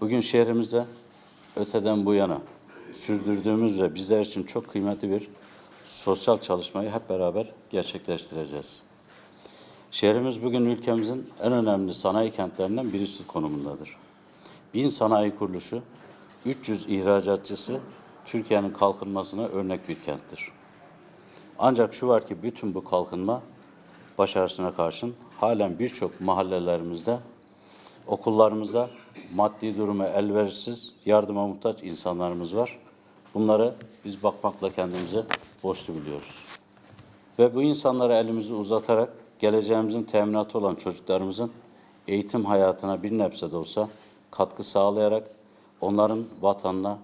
Bugün şehrimizde öteden bu yana sürdürdüğümüz ve bizler için çok kıymetli bir sosyal çalışmayı hep beraber gerçekleştireceğiz. Şehrimiz bugün ülkemizin en önemli sanayi kentlerinden birisi konumundadır. Bin sanayi kuruluşu, 300 ihracatçısı Türkiye'nin kalkınmasına örnek bir kenttir. Ancak şu var ki bütün bu kalkınma başarısına karşın halen birçok mahallelerimizde, okullarımızda maddi durumu elverişsiz, yardıma muhtaç insanlarımız var. Bunları biz bakmakla kendimize borçlu biliyoruz. Ve bu insanlara elimizi uzatarak geleceğimizin teminatı olan çocuklarımızın eğitim hayatına bir nebze de olsa katkı sağlayarak onların vatanına,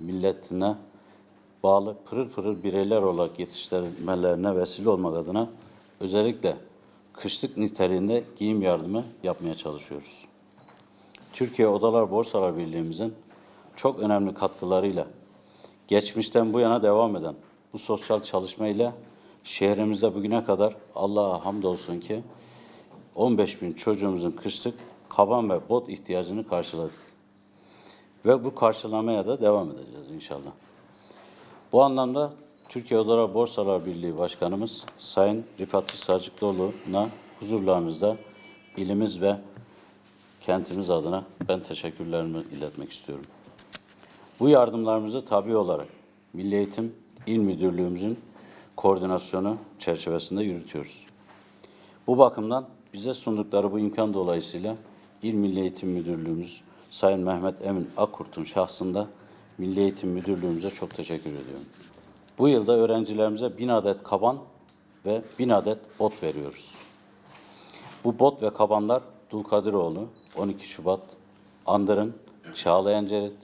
milletine bağlı pırıl pırıl bireyler olarak yetiştirmelerine vesile olmak adına özellikle kışlık niteliğinde giyim yardımı yapmaya çalışıyoruz. Türkiye Odalar Borsalar Birliği'mizin çok önemli katkılarıyla geçmişten bu yana devam eden bu sosyal çalışmayla şehrimizde bugüne kadar Allah'a hamdolsun ki 15 bin çocuğumuzun kışlık kaban ve bot ihtiyacını karşıladık. Ve bu karşılamaya da devam edeceğiz inşallah. Bu anlamda Türkiye Odalar Borsalar Birliği Başkanımız Sayın Rifat Sacıklıoğlu'na huzurlarınızda ilimiz ve kentimiz adına ben teşekkürlerimi iletmek istiyorum. Bu yardımlarımızı tabi olarak Milli Eğitim İl Müdürlüğümüzün koordinasyonu çerçevesinde yürütüyoruz. Bu bakımdan bize sundukları bu imkan dolayısıyla İl Milli Eğitim Müdürlüğümüz Sayın Mehmet Emin Akkurt'un şahsında Milli Eğitim Müdürlüğümüze çok teşekkür ediyorum. Bu yılda öğrencilerimize bin adet kaban ve bin adet bot veriyoruz. Bu bot ve kabanlar Dulkadiroğlu, 12 Şubat, Andırın, Çağlayan Cerit,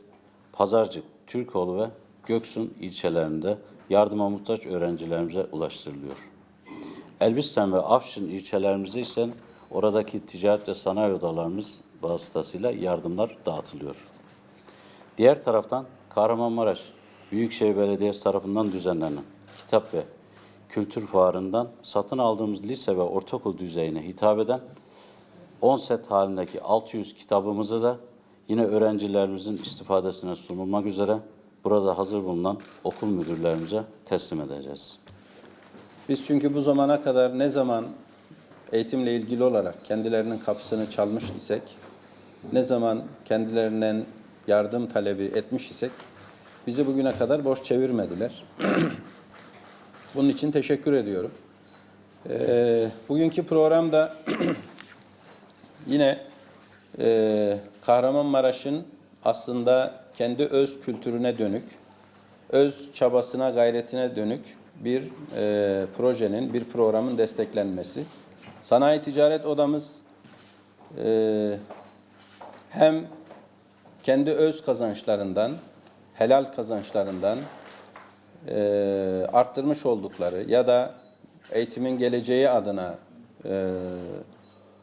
Pazarcık, Türkoğlu ve Göksun ilçelerinde yardıma muhtaç öğrencilerimize ulaştırılıyor. Elbistan ve Afşin ilçelerimizde ise oradaki ticaret ve sanayi odalarımız vasıtasıyla yardımlar dağıtılıyor. Diğer taraftan Kahramanmaraş Büyükşehir Belediyesi tarafından düzenlenen kitap ve kültür fuarından satın aldığımız lise ve ortaokul düzeyine hitap eden 10 set halindeki 600 kitabımızı da yine öğrencilerimizin istifadesine sunulmak üzere burada hazır bulunan okul müdürlerimize teslim edeceğiz. Biz çünkü bu zamana kadar ne zaman eğitimle ilgili olarak kendilerinin kapısını çalmış isek, ne zaman kendilerinden yardım talebi etmiş isek, bizi bugüne kadar boş çevirmediler. Bunun için teşekkür ediyorum. Ee, bugünkü programda yine e, Kahramanmaraş'ın aslında kendi öz kültürüne dönük, öz çabasına, gayretine dönük bir e, projenin, bir programın desteklenmesi. Sanayi Ticaret Odamız e, hem kendi öz kazançlarından, helal kazançlarından e, arttırmış oldukları ya da eğitimin geleceği adına e,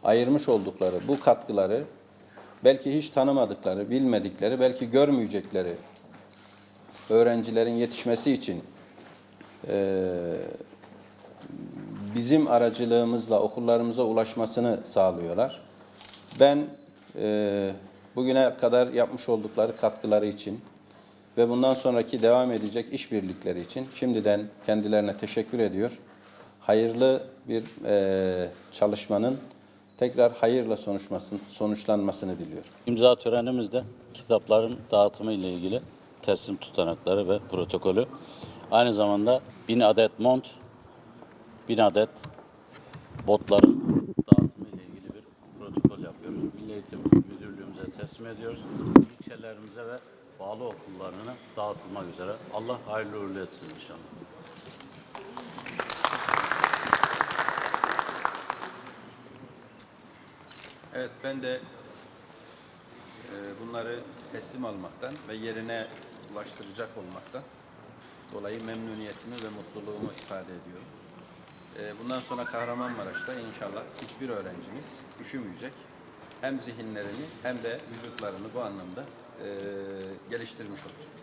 ayırmış oldukları bu katkıları belki hiç tanımadıkları, bilmedikleri, belki görmeyecekleri öğrencilerin yetişmesi için e, bizim aracılığımızla okullarımıza ulaşmasını sağlıyorlar. Ben e, bugüne kadar yapmış oldukları katkıları için ve bundan sonraki devam edecek işbirlikleri için şimdiden kendilerine teşekkür ediyor. Hayırlı bir e, çalışmanın tekrar hayırla sonuçlanmasını diliyorum. İmza törenimizde kitapların dağıtımı ile ilgili teslim tutanakları ve protokolü. Aynı zamanda bin adet mont, bin adet botların dağıtımı ile ilgili bir protokol yapıyoruz. Milli Eğitim Müdürlüğümüze teslim ediyoruz. İlçelerimize ve bağlı okullarına dağıtılmak üzere. Allah hayırlı uğurlu etsin inşallah. Evet ben de e, bunları teslim almaktan ve yerine ulaştıracak olmaktan dolayı memnuniyetimi ve mutluluğumu ifade ediyorum. E, bundan sonra Kahramanmaraş'ta inşallah hiçbir öğrencimiz üşümeyecek. Hem zihinlerini hem de vücutlarını bu anlamda e, geliştirmiş olacak.